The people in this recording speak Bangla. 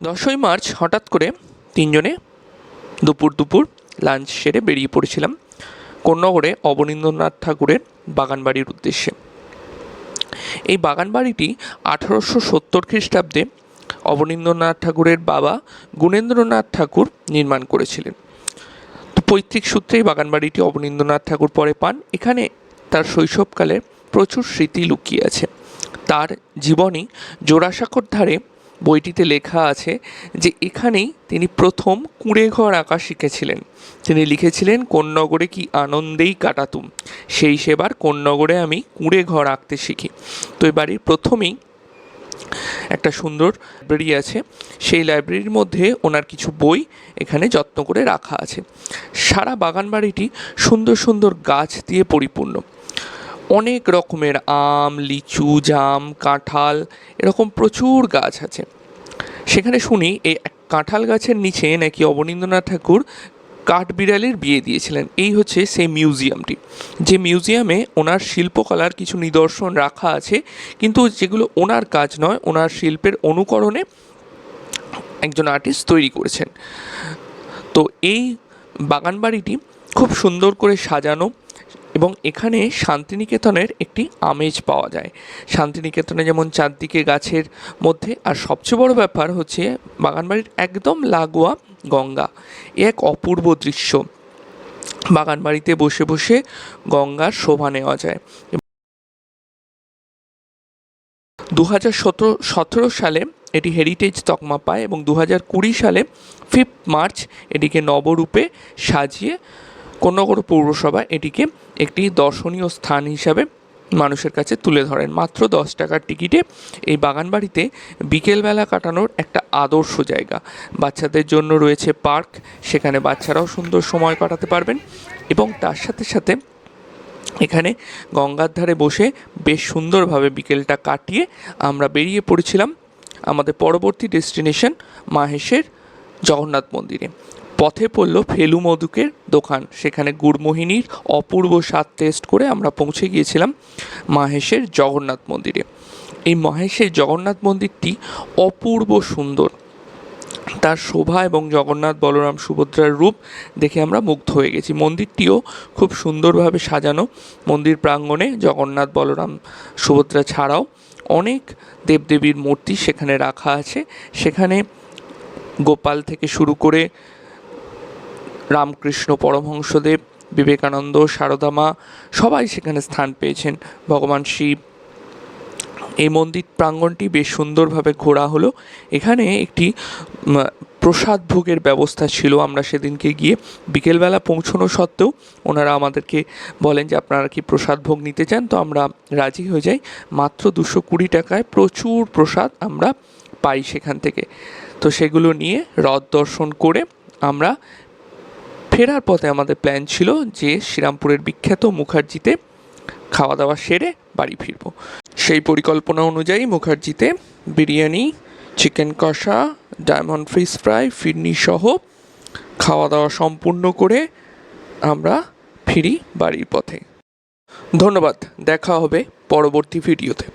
দশই মার্চ হঠাৎ করে তিনজনে দুপুর দুপুর লাঞ্চ সেরে বেরিয়ে পড়েছিলাম কোন্নগরে অবনীন্দ্রনাথ ঠাকুরের বাগানবাড়ির উদ্দেশ্যে। এই বাগানবাড়িটি আঠারোশো সত্তর খ্রিস্টাব্দে অবনীন্দ্রনাথ ঠাকুরের বাবা গুণেন্দ্রনাথ ঠাকুর নির্মাণ করেছিলেন। পৈতৃক সূত্রেই বাগানবাড়িটি অবনীন্দ্রনাথ ঠাকুর পরে পান। এখানে তার শৈশবকালে প্রচুর স্মৃতি লুকিয়ে আছে। তার জীবনী জোড়াসাঁকোর ধারে বইটিতে লেখা আছে যে এখানেই তিনি প্রথম কুঁড়ে ঘর আঁকা শিখেছিলেন। তিনি লিখেছিলেন কোন নগরে কি আনন্দেই কাটাতুম। সেই সেবার কোন নগরে আমি কুঁড়ে ঘর আঁকতে শিখি। তো এই বাড়ির প্রথমেই একটা সুন্দর লাইব্রেরি আছে। সেই লাইব্রেরির মধ্যে ওনার কিছু বই এখানে যত্ন করে রাখা আছে। সারা বাগান বাড়িটি সুন্দর সুন্দর গাছ দিয়ে পরিপূর্ণ। অনেক রকমের আম, লিচু, জাম, কাঁঠাল, এরকম প্রচুর গাছ আছে। সেখানে শুনি এই কাঁঠাল গাছের নিচে নাকি অবনীন্দ্রনাথ ঠাকুর কাঠবিড়ালির বিয়ে দিয়েছিলেন। এই হচ্ছে সেই মিউজিয়ামটি। যে মিউজিয়ামে ওনার শিল্পকলার কিছু নিদর্শন রাখা আছে, কিন্তু যেগুলো ওনার কাজ নয়, ওনার শিল্পের অনুকরণে একজন আর্টিস্ট তৈরি করেছেন। তো এই বাগানবাড়িটি খুব সুন্দর করে সাজানো এবং এখানে শান্তিনিকেতনের একটি আমেজ পাওয়া যায়। শান্তিনিকেতনে যেমন চারদিকে গাছের মধ্যে, আর সবচেয়ে বড় ব্যাপার হচ্ছে বাগানবাড়ির একদম লাগোয়া গঙ্গা। এ এক অপূর্ব দৃশ্য। বাগানবাড়িতে বসে বসে গঙ্গার শোভা নেওয়া যায়। দু হাজার সতেরো সালে এটি হেরিটেজ তকমা পায় এবং দু হাজার কুড়ি সালে ফিফথ মার্চ এটিকে নবরূপে সাজিয়ে কোন্নগর পৌরসভা এটিকে একটি দর্শনীয় স্থান হিসাবে মানুষের কাছে তুলে ধরেন। মাত্র দশ টাকার টিকিটে এই বাগানবাড়িতে বিকেলবেলা কাটানোর একটা আদর্শ জায়গা। বাচ্চাদের জন্য রয়েছে পার্ক, সেখানে বাচ্চারাও সুন্দর সময় কাটাতে পারবেন এবং তার সাথে সাথে এখানে গঙ্গার ধারে বসে বেশ সুন্দরভাবে বিকেলটা কাটিয়ে আমরা বেরিয়ে পড়েছিলাম আমাদের পরবর্তী ডেস্টিনেশন মাহেশের জগন্নাথ মন্দিরে। পথে পড়ল ফেলু মধুকের দোকান। সেখানে গুড়মোহিনীর অপূর্ব স্বাদ টেস্ট করে আমরা পৌঁছে গিয়েছিলাম মাহেশের জগন্নাথ মন্দিরে। এই মহেশের জগন্নাথ মন্দিরটি অপূর্ব সুন্দর। তার শোভা এবং জগন্নাথ বলরাম সুভদ্রার রূপ দেখে আমরা মুগ্ধ হয়ে গেছি। মন্দিরটিও খুব সুন্দরভাবে সাজানো। মন্দির প্রাঙ্গণে জগন্নাথ বলরাম সুভদ্রা ছাড়াও অনেক দেবদেবীর মূর্তি সেখানে রাখা আছে। সেখানে গোপাল থেকে শুরু করে রামকৃষ্ণ পরমহংসদেব, বিবেকানন্দ, সারদামা, সবাই সেখানে স্থান পেয়েছেন। ভগবান শিব। এই মন্দির প্রাঙ্গণটি বেশ সুন্দরভাবে ঘোরা হলো। এখানে একটি প্রসাদ ভোগের ব্যবস্থা ছিল। আমরা সেদিনকে গিয়ে বিকেলবেলা পৌঁছানো সত্ত্বেও ওনারা আমাদেরকে বলেন যে, আপনারা কি প্রসাদ ভোগ নিতে চান? তো আমরা রাজি হয়ে যাই। মাত্র দুশো কুড়ি টাকায় প্রচুর প্রসাদ আমরা পাই সেখান থেকে। তো সেগুলো নিয়ে হ্রদ দর্শন করে আমরা ফেরার পথে আমাদের প্ল্যান ছিল যে শ্রীরামপুরের বিখ্যাত মুখার্জিতে খাওয়া দাওয়া সেরে বাড়ি ফিরব। সেই পরিকল্পনা অনুযায়ী মুখার্জিতে বিরিয়ানি চিকেন কষা ডায়মন্ড ফিশ ফ্রাই ফিরনি সহ খাওয়া দাওয়া সম্পূর্ণ করে আমরা ফিরি বাড়ির পথে। ধন্যবাদ, দেখা হবে পরবর্তী ভিডিওতে।